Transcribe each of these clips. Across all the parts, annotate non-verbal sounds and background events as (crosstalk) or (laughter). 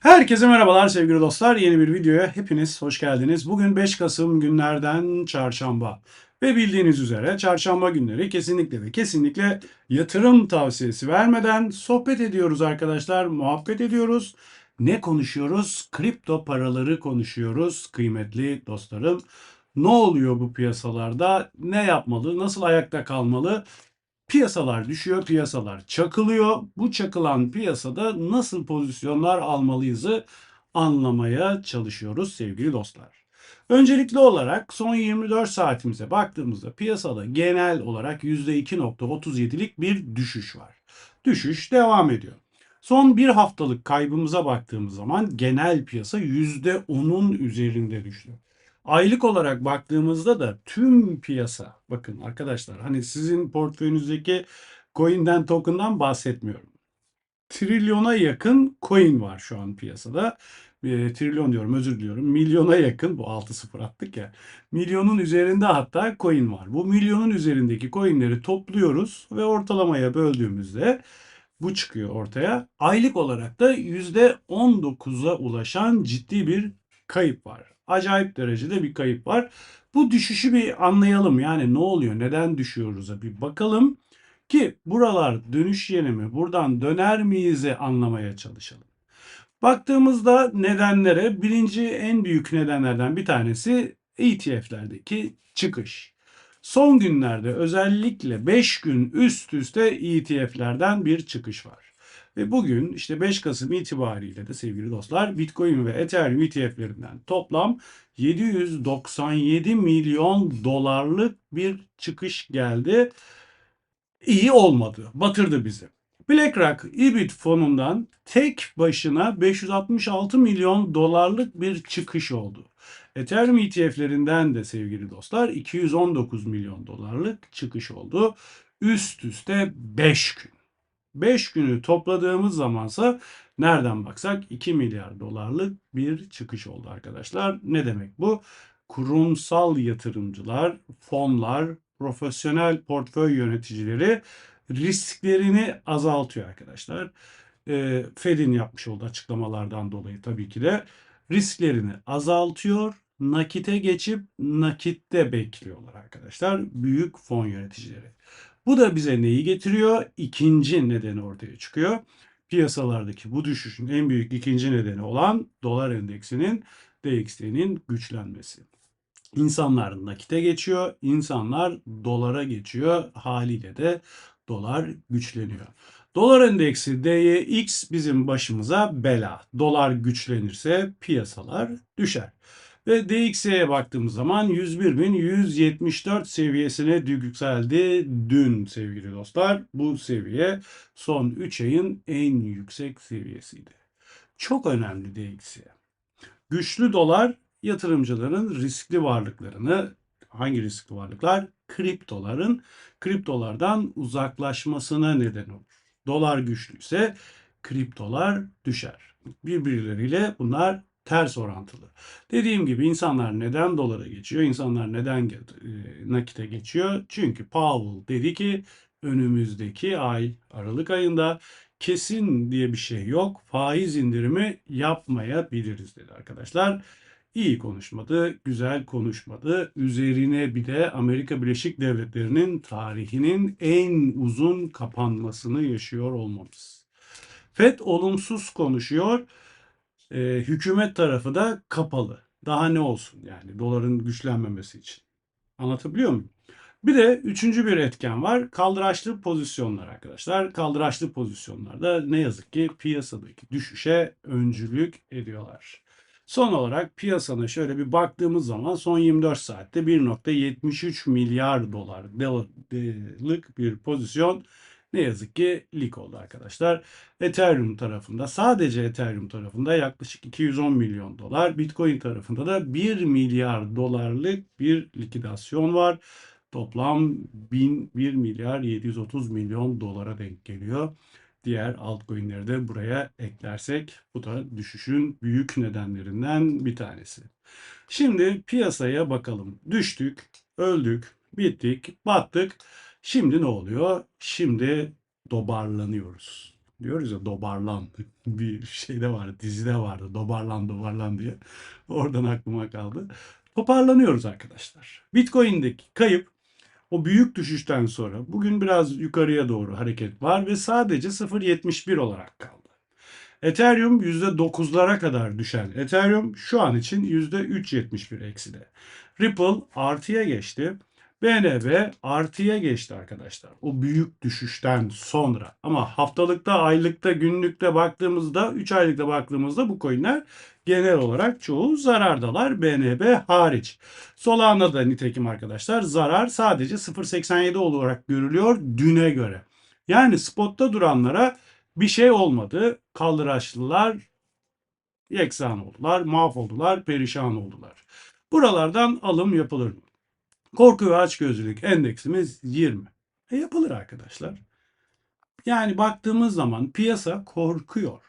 Herkese merhabalar sevgili dostlar. Yeni bir videoya hepiniz hoş geldiniz. Bugün 5 Kasım günlerden çarşamba. Ve bildiğiniz üzere çarşamba günleri kesinlikle ve kesinlikle yatırım tavsiyesi vermeden sohbet ediyoruz arkadaşlar, muhabbet ediyoruz. Ne konuşuyoruz? Kripto paraları konuşuyoruz kıymetli dostlarım. Ne oluyor bu piyasalarda? Ne yapmalı? Nasıl ayakta kalmalı? Piyasalar düşüyor, piyasalar çakılıyor. Bu çakılan piyasada nasıl pozisyonlar almalıyızı anlamaya çalışıyoruz sevgili dostlar. Öncelikli olarak son 24 saatimize baktığımızda piyasada genel olarak %2.37'lik bir düşüş var. Düşüş devam ediyor. Son bir haftalık kaybımıza baktığımız zaman genel piyasa %10'un üzerinde düştü. Aylık olarak baktığımızda da tüm piyasa bakın arkadaşlar hani sizin portföyünüzdeki coin'den token'dan bahsetmiyorum. Trilyona yakın coin var şu an piyasada. E, trilyon diyorum özür diliyorum. Milyona yakın bu 6 sıfır attık ya. Milyonun üzerinde hatta coin var. Bu milyonun üzerindeki coinleri topluyoruz ve ortalamaya böldüğümüzde bu çıkıyor ortaya. Aylık olarak da %19'a ulaşan ciddi bir kayıp var. Acayip derecede bir kayıp var. Bu düşüşü bir anlayalım. Yani ne oluyor? Neden düşüyoruz'a bir bakalım ki buralar dönüş yeri mi? Buradan döner miyiz'i anlamaya çalışalım. Baktığımızda nedenlere birinci en büyük nedenlerden bir tanesi ETF'lerdeki çıkış. Son günlerde özellikle 5 gün üst üste ETF'lerden bir çıkış var. Ve bugün işte 5 Kasım itibariyle de sevgili dostlar Bitcoin ve Ethereum ETF'lerinden toplam 797 milyon dolarlık bir çıkış geldi. İyi olmadı. Batırdı bizi. BlackRock IBIT fonundan tek başına 566 milyon dolarlık bir çıkış oldu. Ethereum ETF'lerinden de sevgili dostlar 219 milyon dolarlık çıkış oldu. Üst üste 5 gün. 5 günü topladığımız zamansa nereden baksak 2 milyar dolarlık bir çıkış oldu arkadaşlar. Ne demek bu? Kurumsal yatırımcılar, fonlar, profesyonel portföy yöneticileri risklerini azaltıyor arkadaşlar. E, Fed'in yapmış olduğu açıklamalardan dolayı tabii ki de risklerini azaltıyor. Nakite geçip nakitte bekliyorlar arkadaşlar büyük fon yöneticileri. Bu da bize neyi getiriyor? İkinci nedeni ortaya çıkıyor. Piyasalardaki bu düşüşün en büyük ikinci nedeni olan dolar endeksinin DXY'nin güçlenmesi. İnsanlar nakite geçiyor, insanlar dolara geçiyor. Haliyle de dolar güçleniyor. Dolar endeksi DYX bizim başımıza bela. Dolar güçlenirse piyasalar düşer. Ve DXY'ye baktığımız zaman 101.174 seviyesine yükseldi dün sevgili dostlar. Bu seviye son 3 ayın en yüksek seviyesiydi. Çok önemli DXY. Güçlü dolar yatırımcıların riskli varlıklarını hangi riskli varlıklar? Kriptoların kriptolardan uzaklaşmasına neden olur. Dolar güçlüyse kriptolar düşer. Birbirleriyle bunlar ters orantılı. Dediğim gibi insanlar neden dolara geçiyor? İnsanlar neden e, nakite geçiyor? Çünkü Powell dedi ki önümüzdeki ay Aralık ayında kesin diye bir şey yok. Faiz indirimi yapmayabiliriz dedi arkadaşlar. İyi konuşmadı, güzel konuşmadı. Üzerine bir de Amerika Birleşik Devletleri'nin tarihinin en uzun kapanmasını yaşıyor olmamız. FED olumsuz konuşuyor. E, hükümet tarafı da kapalı. Daha ne olsun yani doların güçlenmemesi için. Anlatabiliyor muyum? Bir de üçüncü bir etken var. Kaldıraçlı pozisyonlar arkadaşlar. Kaldıraçlı pozisyonlarda ne yazık ki piyasadaki düşüşe öncülük ediyorlar. Son olarak piyasana şöyle bir baktığımız zaman son 24 saatte 1.73 milyar dolarlık bir pozisyon ne yazık ki lik oldu arkadaşlar. Ethereum tarafında sadece Ethereum tarafında yaklaşık 210 milyon dolar. Bitcoin tarafında da 1 milyar dolarlık bir likidasyon var. Toplam 1 milyar 730 milyon dolara denk geliyor. Diğer altcoin'leri de buraya eklersek bu da düşüşün büyük nedenlerinden bir tanesi. Şimdi piyasaya bakalım. Düştük, öldük, bittik, battık. Şimdi ne oluyor? Şimdi dobarlanıyoruz. Diyoruz ya dobarlan. (laughs) Bir şeyde vardı, dizide vardı. Dobarlan, dobarlan diye. Oradan aklıma kaldı. Toparlanıyoruz arkadaşlar. Bitcoin'deki kayıp o büyük düşüşten sonra bugün biraz yukarıya doğru hareket var ve sadece 0.71 olarak kaldı. Ethereum %9'lara kadar düşen Ethereum şu an için %3.71 ekside. Ripple artıya geçti. BNB artıya geçti arkadaşlar. O büyük düşüşten sonra. Ama haftalıkta, aylıkta, günlükte baktığımızda, 3 aylıkta baktığımızda bu coinler genel olarak çoğu zarardalar. BNB hariç. Solana'da nitekim arkadaşlar zarar sadece 0.87 olarak görülüyor düne göre. Yani spotta duranlara bir şey olmadı. Kaldıraçlılar yeksan oldular, mahvoldular, perişan oldular. Buralardan alım yapılır mı? Korku ve açgözlülük endeksimiz 20. E yapılır arkadaşlar. Yani baktığımız zaman piyasa korkuyor.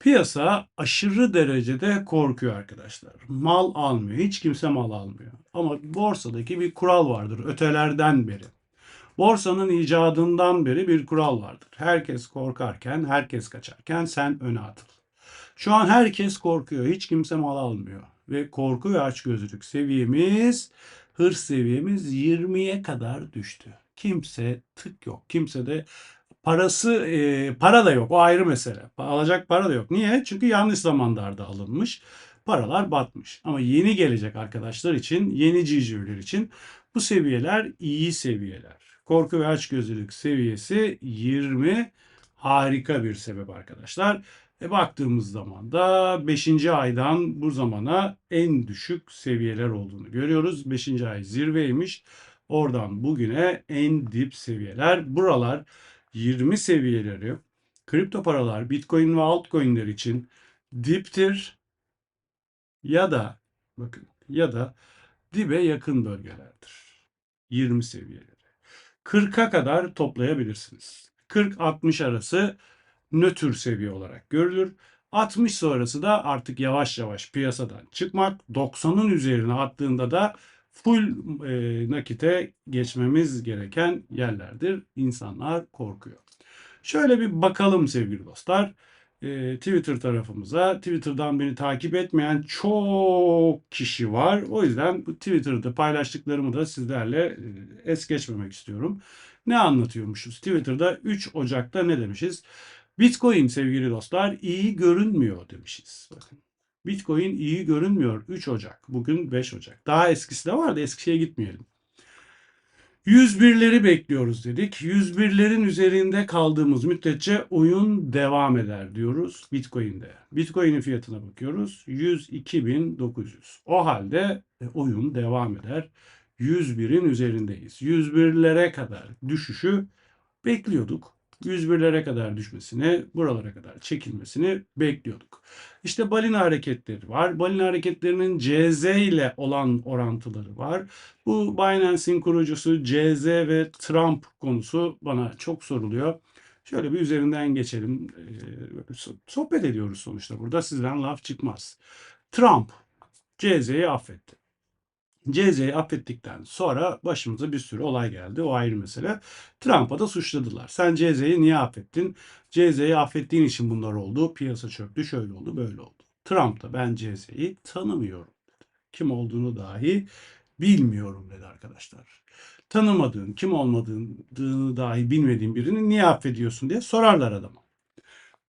Piyasa aşırı derecede korkuyor arkadaşlar. Mal almıyor. Hiç kimse mal almıyor. Ama borsadaki bir kural vardır ötelerden beri. Borsanın icadından beri bir kural vardır. Herkes korkarken, herkes kaçarken sen öne atıl. Şu an herkes korkuyor. Hiç kimse mal almıyor. Ve korku ve açgözlülük seviyemiz, hırs seviyemiz 20'ye kadar düştü. Kimse tık yok. Kimse de parası e, para da yok. O ayrı mesele. Alacak para da yok. Niye? Çünkü yanlış zamanlarda alınmış. Paralar batmış. Ama yeni gelecek arkadaşlar için, yeni civcivler için bu seviyeler iyi seviyeler. Korku ve açgözlülük seviyesi 20 harika bir sebep arkadaşlar. E baktığımız zaman da 5. aydan bu zamana en düşük seviyeler olduğunu görüyoruz. 5. ay zirveymiş. Oradan bugüne en dip seviyeler. Buralar 20 seviyeleri kripto paralar, bitcoin ve altcoin'ler için diptir ya da bakın ya da dibe yakın bölgelerdir. 20 seviyeleri. 40'a kadar toplayabilirsiniz. 40-60 arası nötr seviye olarak görülür. 60 sonrası da artık yavaş yavaş piyasadan çıkmak. 90'ın üzerine attığında da full e, nakite geçmemiz gereken yerlerdir. İnsanlar korkuyor. Şöyle bir bakalım sevgili dostlar. E, Twitter tarafımıza. Twitter'dan beni takip etmeyen çok kişi var. O yüzden Twitter'da paylaştıklarımı da sizlerle e, es geçmemek istiyorum. Ne anlatıyormuşuz? Twitter'da 3 Ocak'ta ne demişiz? Bitcoin sevgili dostlar iyi görünmüyor demişiz. Bakın. Bitcoin iyi görünmüyor 3 Ocak. Bugün 5 Ocak. Daha eskisi de var da eskişeye gitmeyelim. 101'leri bekliyoruz dedik. 101'lerin üzerinde kaldığımız müddetçe oyun devam eder diyoruz Bitcoin'de. Bitcoin'in fiyatına bakıyoruz. 102.900. O halde e, oyun devam eder. 101'in üzerindeyiz. 101'lere kadar düşüşü bekliyorduk. 101'lere kadar düşmesini, buralara kadar çekilmesini bekliyorduk. İşte balina hareketleri var. Balina hareketlerinin CZ ile olan orantıları var. Bu Binance'in kurucusu CZ ve Trump konusu bana çok soruluyor. Şöyle bir üzerinden geçelim. Ee, sohbet ediyoruz sonuçta burada. Sizden laf çıkmaz. Trump CZ'yi affetti. CZ'yi affettikten sonra başımıza bir sürü olay geldi. O ayrı mesele. Trump'a da suçladılar. Sen CZ'yi niye affettin? CZ'yi affettiğin için bunlar oldu. Piyasa çöktü. Şöyle oldu. Böyle oldu. Trump da ben CZ'yi tanımıyorum. Kim olduğunu dahi bilmiyorum dedi arkadaşlar. Tanımadığın, kim olmadığını dahi bilmediğin birini niye affediyorsun diye sorarlar adama.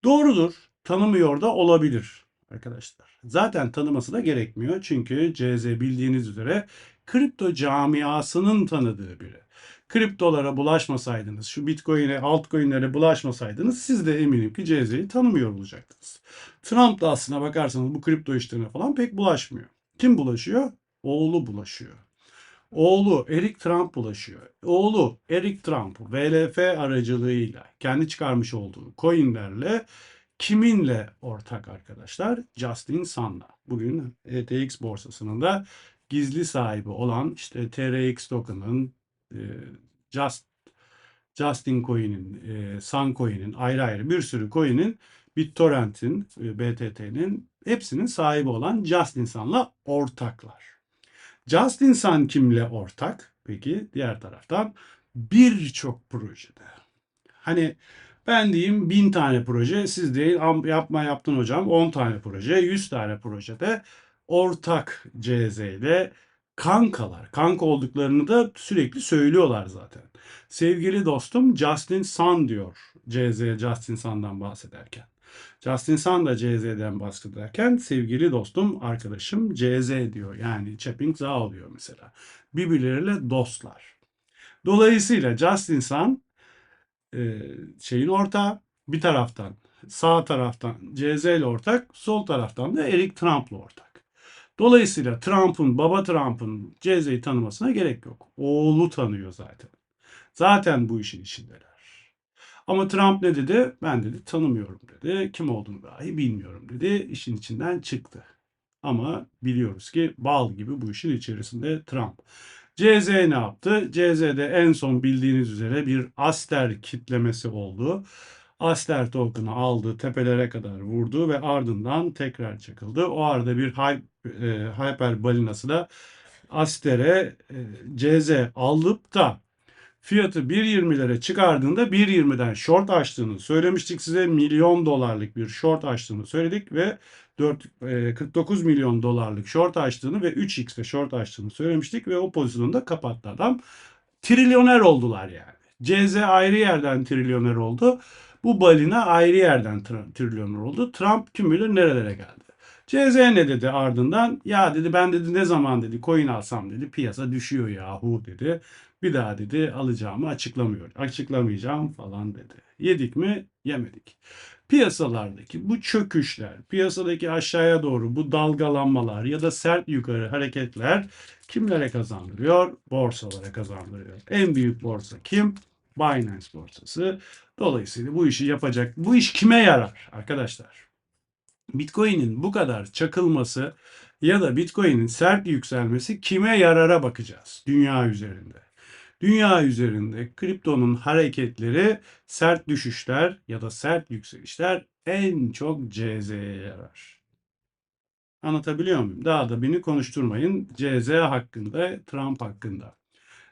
Doğrudur. Tanımıyor da olabilir arkadaşlar. Zaten tanıması da gerekmiyor. Çünkü CZ bildiğiniz üzere kripto camiasının tanıdığı biri. Kriptolara bulaşmasaydınız, şu bitcoin'e, altcoin'lere bulaşmasaydınız siz de eminim ki CZ'yi tanımıyor olacaktınız. Trump da aslına bakarsanız bu kripto işlerine falan pek bulaşmıyor. Kim bulaşıyor? Oğlu bulaşıyor. Oğlu Eric Trump bulaşıyor. Oğlu Eric Trump VLF aracılığıyla kendi çıkarmış olduğu coinlerle kiminle ortak arkadaşlar? Justin Sun'la. Bugün ETX borsasının da gizli sahibi olan işte TRX token'ın e, Just Justin Coin'in, e, Sun Coin'in ayrı ayrı bir sürü coin'in BitTorrent'in, e, BTT'nin hepsinin sahibi olan Justin Sun'la ortaklar. Justin Sun kimle ortak? Peki diğer taraftan birçok projede. Hani Ben diyeyim 1000 tane proje, siz değil yapma yaptın hocam 10 tane proje, 100 tane projede ortak CZ ile kankalar. Kanka olduklarını da sürekli söylüyorlar zaten. Sevgili dostum Justin Sun diyor CZ Justin Sun'dan bahsederken. Justin Sun da CZ'den bahsederken sevgili dostum arkadaşım CZ diyor. Yani Chapping Za oluyor mesela. Birbirleriyle dostlar. Dolayısıyla Justin Sun e, şeyin ortağı bir taraftan sağ taraftan CZ ile ortak, sol taraftan da Eric Trump'la ortak. Dolayısıyla Trump'ın, baba Trump'ın CZ'yi tanımasına gerek yok. Oğlu tanıyor zaten. Zaten bu işin içindeler. Ama Trump ne dedi? Ben dedi tanımıyorum dedi. Kim olduğunu dahi bilmiyorum dedi. İşin içinden çıktı. Ama biliyoruz ki bal gibi bu işin içerisinde Trump. CZ ne yaptı? CZ'de en son bildiğiniz üzere bir Aster kitlemesi oldu. Aster token'ı aldı, tepelere kadar vurdu ve ardından tekrar çakıldı. O arada bir e, hyper balinası da Aster'e e, CZ alıp da fiyatı 1.20'lere çıkardığında 1.20'den short açtığını söylemiştik size. Milyon dolarlık bir short açtığını söyledik ve 4, e, 49 milyon dolarlık short açtığını ve 3x'te short açtığını söylemiştik ve o pozisyonu da kapattı adam. Trilyoner oldular yani. CZ ayrı yerden trilyoner oldu. Bu balina ayrı yerden trilyoner oldu. Trump kim bilir nerelere geldi. CZ ne dedi ardından? Ya dedi ben dedi ne zaman dedi coin alsam dedi piyasa düşüyor yahu dedi. Bir daha dedi alacağımı açıklamıyor. Açıklamayacağım falan dedi. Yedik mi? Yemedik. Piyasalardaki bu çöküşler, piyasadaki aşağıya doğru bu dalgalanmalar ya da sert yukarı hareketler kimlere kazandırıyor? Borsalara kazandırıyor. En büyük borsa kim? Binance borsası. Dolayısıyla bu işi yapacak. Bu iş kime yarar arkadaşlar? Bitcoin'in bu kadar çakılması ya da Bitcoin'in sert yükselmesi kime yarara bakacağız dünya üzerinde. Dünya üzerinde kriptonun hareketleri sert düşüşler ya da sert yükselişler en çok CZ'ye yarar. Anlatabiliyor muyum? Daha da beni konuşturmayın CZ hakkında, Trump hakkında.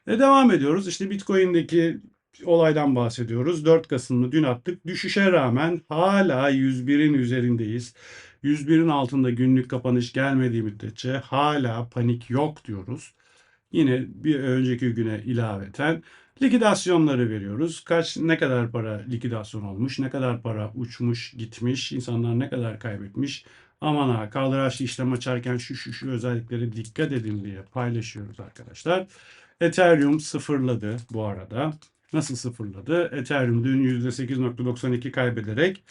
Ve devam ediyoruz. İşte Bitcoin'deki olaydan bahsediyoruz. 4 Kasım'ı dün attık. Düşüşe rağmen hala 101'in üzerindeyiz. 101'in altında günlük kapanış gelmediği müddetçe hala panik yok diyoruz. Yine bir önceki güne ilaveten likidasyonları veriyoruz. Kaç ne kadar para likidasyon olmuş, ne kadar para uçmuş, gitmiş, insanlar ne kadar kaybetmiş. Aman ha kaldıraçlı işlem açarken şu şu şu özelliklere dikkat edin diye paylaşıyoruz arkadaşlar. Ethereum sıfırladı bu arada. Nasıl sıfırladı? Ethereum dün %8.92 kaybederek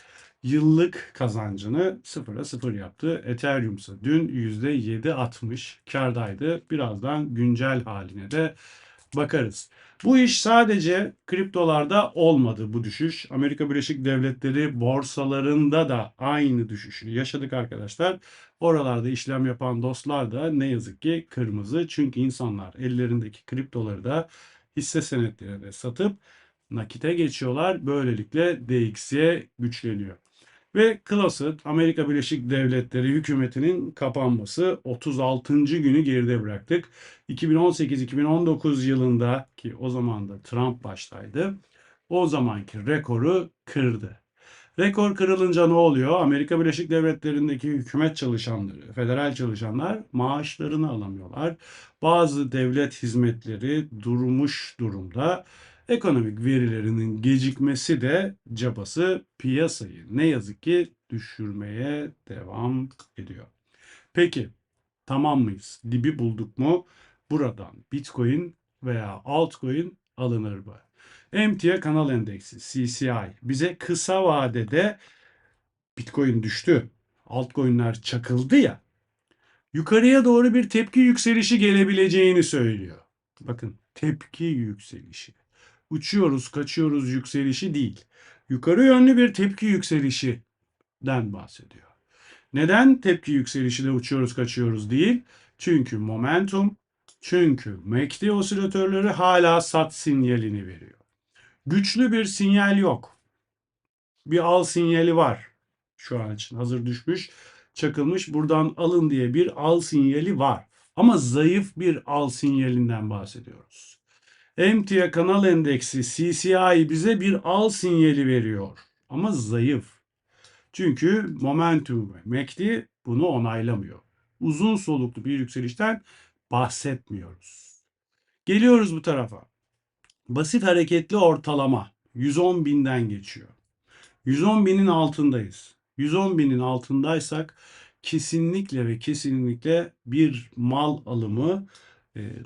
yıllık kazancını sıfıra sıfır yaptı. Ethereum ise dün %7.60 kardaydı. Birazdan güncel haline de bakarız. Bu iş sadece kriptolarda olmadı bu düşüş. Amerika Birleşik Devletleri borsalarında da aynı düşüşü yaşadık arkadaşlar. Oralarda işlem yapan dostlar da ne yazık ki kırmızı. Çünkü insanlar ellerindeki kriptoları da hisse senetleri de satıp nakite geçiyorlar. Böylelikle DXY güçleniyor. Ve Closet Amerika Birleşik Devletleri hükümetinin kapanması 36. günü geride bıraktık. 2018-2019 yılında ki o zaman da Trump baştaydı. O zamanki rekoru kırdı. Rekor kırılınca ne oluyor? Amerika Birleşik Devletleri'ndeki hükümet çalışanları, federal çalışanlar maaşlarını alamıyorlar. Bazı devlet hizmetleri durmuş durumda. Ekonomik verilerinin gecikmesi de cabası piyasayı ne yazık ki düşürmeye devam ediyor. Peki tamam mıyız? Dibi bulduk mu? Buradan Bitcoin veya altcoin alınır mı? Emtia kanal endeksi CCI bize kısa vadede Bitcoin düştü. Altcoin'ler çakıldı ya. Yukarıya doğru bir tepki yükselişi gelebileceğini söylüyor. Bakın tepki yükselişi. Uçuyoruz, kaçıyoruz yükselişi değil. Yukarı yönlü bir tepki yükselişinden bahsediyor. Neden tepki yükselişinde uçuyoruz, kaçıyoruz değil? Çünkü momentum, çünkü MACD osilatörleri hala sat sinyalini veriyor. Güçlü bir sinyal yok. Bir al sinyali var. Şu an için hazır düşmüş, çakılmış. Buradan alın diye bir al sinyali var. Ama zayıf bir al sinyalinden bahsediyoruz. Emtia kanal endeksi CCI bize bir al sinyali veriyor. Ama zayıf. Çünkü momentum MACD bunu onaylamıyor. Uzun soluklu bir yükselişten bahsetmiyoruz. Geliyoruz bu tarafa. Basit hareketli ortalama 110 binden geçiyor. 110 binin altındayız. 110 binin altındaysak kesinlikle ve kesinlikle bir mal alımı e,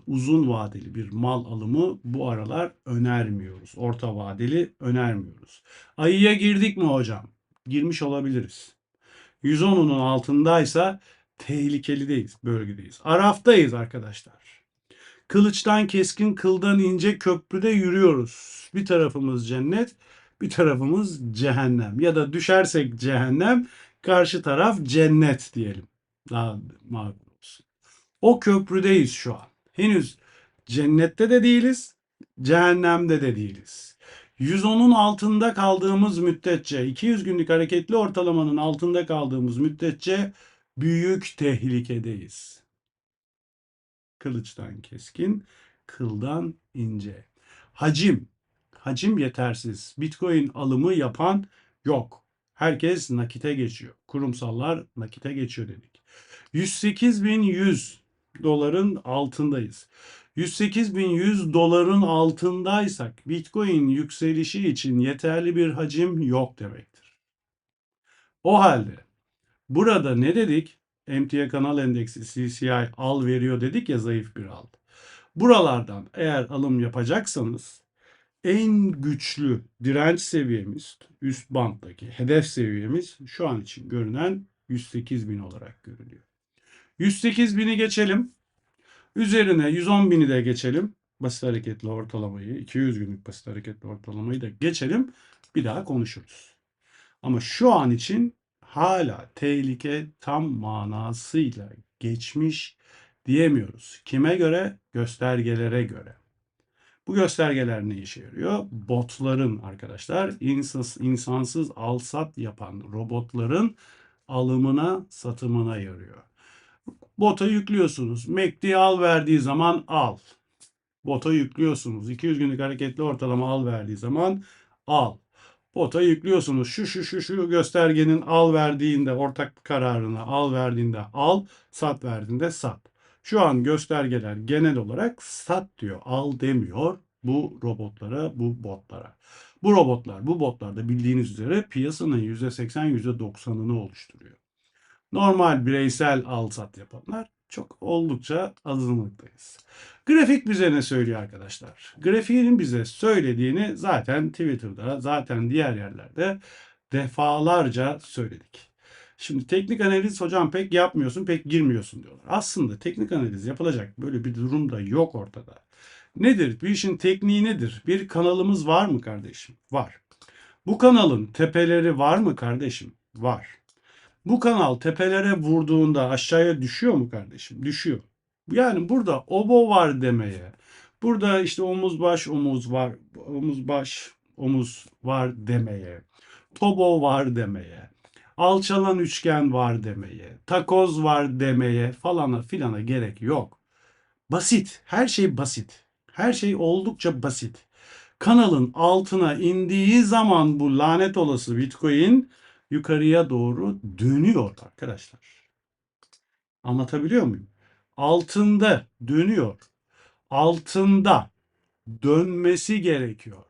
uzun vadeli bir mal alımı bu aralar önermiyoruz. Orta vadeli önermiyoruz. Ayıya girdik mi hocam? Girmiş olabiliriz. 110'unun altındaysa tehlikelideyiz, bölgedeyiz. Araftayız arkadaşlar. Kılıçtan keskin, kıldan ince köprüde yürüyoruz. Bir tarafımız cennet, bir tarafımız cehennem. Ya da düşersek cehennem, karşı taraf cennet diyelim. Daha makul olsun. O köprüdeyiz şu an. Henüz cennette de değiliz, cehennemde de değiliz. 110'un altında kaldığımız müddetçe, 200 günlük hareketli ortalamanın altında kaldığımız müddetçe büyük tehlikedeyiz. Kılıçtan keskin, kıldan ince. Hacim, hacim yetersiz. Bitcoin alımı yapan yok. Herkes nakite geçiyor. Kurumsallar nakite geçiyor dedik. 108.100 doların altındayız. 108.100 doların altındaysak Bitcoin yükselişi için yeterli bir hacim yok demektir. O halde burada ne dedik? MTA kanal endeksi CCI al veriyor dedik ya zayıf bir al. Buralardan eğer alım yapacaksanız en güçlü direnç seviyemiz üst banttaki hedef seviyemiz şu an için görünen 108 bin olarak görülüyor. 108 bini geçelim. Üzerine 110 bini de geçelim. Basit hareketli ortalamayı, 200 günlük basit hareketli ortalamayı da geçelim. Bir daha konuşuruz. Ama şu an için hala tehlike tam manasıyla geçmiş diyemiyoruz. Kime göre? Göstergelere göre. Bu göstergeler ne işe yarıyor? Botların arkadaşlar insansız, insansız al-sat yapan robotların alımına satımına yarıyor. Bota yüklüyorsunuz. MACD al verdiği zaman al. Bota yüklüyorsunuz. 200 günlük hareketli ortalama al verdiği zaman al. Bota yüklüyorsunuz. Şu şu şu şu göstergenin al verdiğinde ortak kararını al verdiğinde al, sat verdiğinde sat. Şu an göstergeler genel olarak sat diyor, al demiyor bu robotlara, bu botlara. Bu robotlar, bu botlar da bildiğiniz üzere piyasanın %80, %90'ını oluşturuyor. Normal bireysel al sat yapanlar çok oldukça azınlıktayız. Grafik bize ne söylüyor arkadaşlar? Grafiğin bize söylediğini zaten Twitter'da, zaten diğer yerlerde defalarca söyledik. Şimdi teknik analiz hocam pek yapmıyorsun, pek girmiyorsun diyorlar. Aslında teknik analiz yapılacak böyle bir durum da yok ortada. Nedir? Bir işin tekniği nedir? Bir kanalımız var mı kardeşim? Var. Bu kanalın tepeleri var mı kardeşim? Var. Bu kanal tepelere vurduğunda aşağıya düşüyor mu kardeşim? Düşüyor. Yani burada obo var demeye, burada işte omuz baş omuz var, omuz baş omuz var demeye, tobo var demeye, alçalan üçgen var demeye, takoz var demeye falana filana gerek yok. Basit. Her şey basit. Her şey oldukça basit. Kanalın altına indiği zaman bu lanet olası Bitcoin yukarıya doğru dönüyor arkadaşlar. Anlatabiliyor muyum? Altında dönüyor. Altında dönmesi gerekiyor.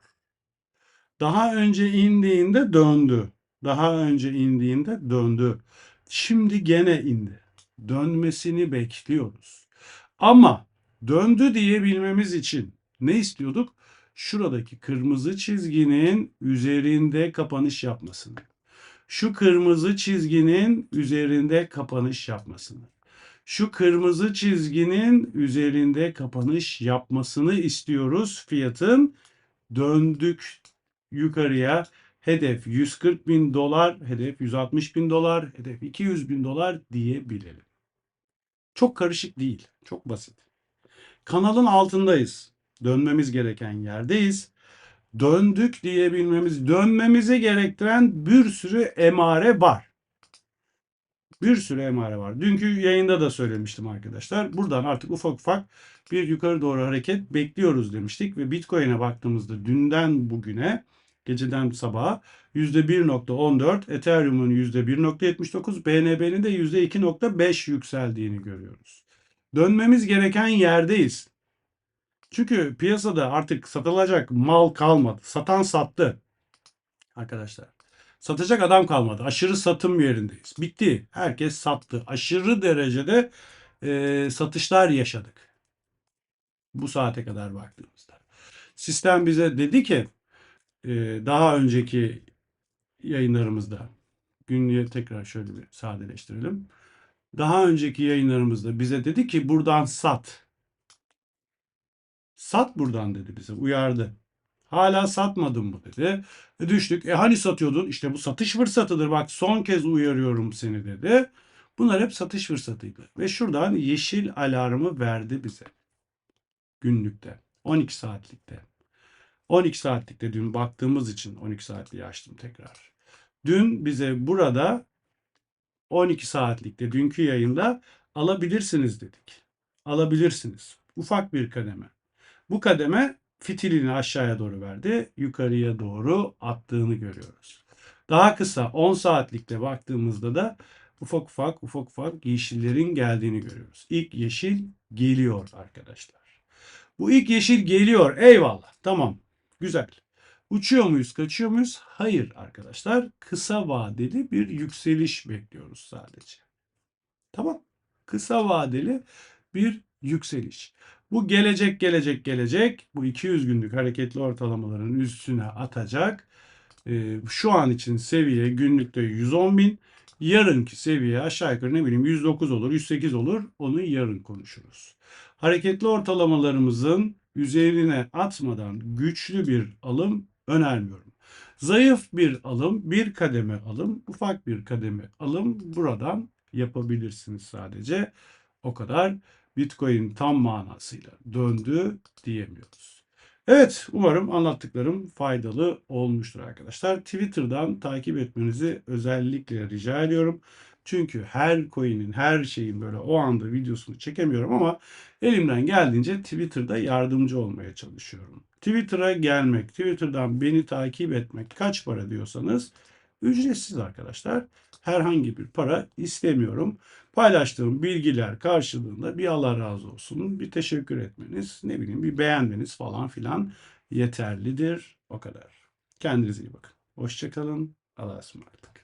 Daha önce indiğinde döndü. Daha önce indiğinde döndü. Şimdi gene indi. Dönmesini bekliyoruz. Ama döndü diyebilmemiz için ne istiyorduk? Şuradaki kırmızı çizginin üzerinde kapanış yapmasını şu kırmızı çizginin üzerinde kapanış yapmasını. Şu kırmızı çizginin üzerinde kapanış yapmasını istiyoruz fiyatın. Döndük yukarıya. Hedef 140 bin dolar, hedef 160 bin dolar, hedef 200 bin dolar diyebilelim. Çok karışık değil, çok basit. Kanalın altındayız. Dönmemiz gereken yerdeyiz döndük diyebilmemiz, dönmemizi gerektiren bir sürü emare var. Bir sürü emare var. Dünkü yayında da söylemiştim arkadaşlar. Buradan artık ufak ufak bir yukarı doğru hareket bekliyoruz demiştik ve Bitcoin'e baktığımızda dünden bugüne geceden sabaha %1.14, Ethereum'un %1.79, BNB'nin de %2.5 yükseldiğini görüyoruz. Dönmemiz gereken yerdeyiz. Çünkü piyasada artık satılacak mal kalmadı. Satan sattı. Arkadaşlar. Satacak adam kalmadı. Aşırı satım yerindeyiz. Bitti. Herkes sattı. Aşırı derecede e, satışlar yaşadık. Bu saate kadar baktığımızda. Sistem bize dedi ki e, daha önceki yayınlarımızda günlüğe tekrar şöyle bir sadeleştirelim. Daha önceki yayınlarımızda bize dedi ki buradan sat. Sat buradan dedi bize. Uyardı. Hala satmadın mı dedi. E düştük. E hani satıyordun? İşte bu satış fırsatıdır. Bak son kez uyarıyorum seni dedi. Bunlar hep satış fırsatıydı. Ve şuradan yeşil alarmı verdi bize. Günlükte. 12 saatlikte. 12 saatlikte dün baktığımız için 12 saatliği açtım tekrar. Dün bize burada 12 saatlikte dünkü yayında alabilirsiniz dedik. Alabilirsiniz. Ufak bir kademe. Bu kademe fitilini aşağıya doğru verdi. Yukarıya doğru attığını görüyoruz. Daha kısa 10 saatlikte baktığımızda da ufak ufak ufak ufak yeşillerin geldiğini görüyoruz. İlk yeşil geliyor arkadaşlar. Bu ilk yeşil geliyor. Eyvallah. Tamam. Güzel. Uçuyor muyuz, kaçıyor muyuz? Hayır arkadaşlar. Kısa vadeli bir yükseliş bekliyoruz sadece. Tamam. Kısa vadeli bir yükseliş. Bu gelecek, gelecek, gelecek. Bu 200 günlük hareketli ortalamaların üstüne atacak. Ee, şu an için seviye günlükte 110 bin. Yarınki seviye aşağı yukarı ne bileyim 109 olur, 108 olur. Onu yarın konuşuruz. Hareketli ortalamalarımızın üzerine atmadan güçlü bir alım önermiyorum. Zayıf bir alım, bir kademe alım, ufak bir kademe alım buradan yapabilirsiniz sadece. O kadar Bitcoin tam manasıyla döndü diyemiyoruz. Evet, umarım anlattıklarım faydalı olmuştur arkadaşlar. Twitter'dan takip etmenizi özellikle rica ediyorum. Çünkü her coin'in, her şeyin böyle o anda videosunu çekemiyorum ama elimden geldiğince Twitter'da yardımcı olmaya çalışıyorum. Twitter'a gelmek, Twitter'dan beni takip etmek kaç para diyorsanız ücretsiz arkadaşlar. Herhangi bir para istemiyorum. Paylaştığım bilgiler karşılığında bir Allah razı olsun, bir teşekkür etmeniz, ne bileyim bir beğenmeniz falan filan yeterlidir. O kadar. Kendinize iyi bakın. Hoşçakalın. Allah'a ısmarladık.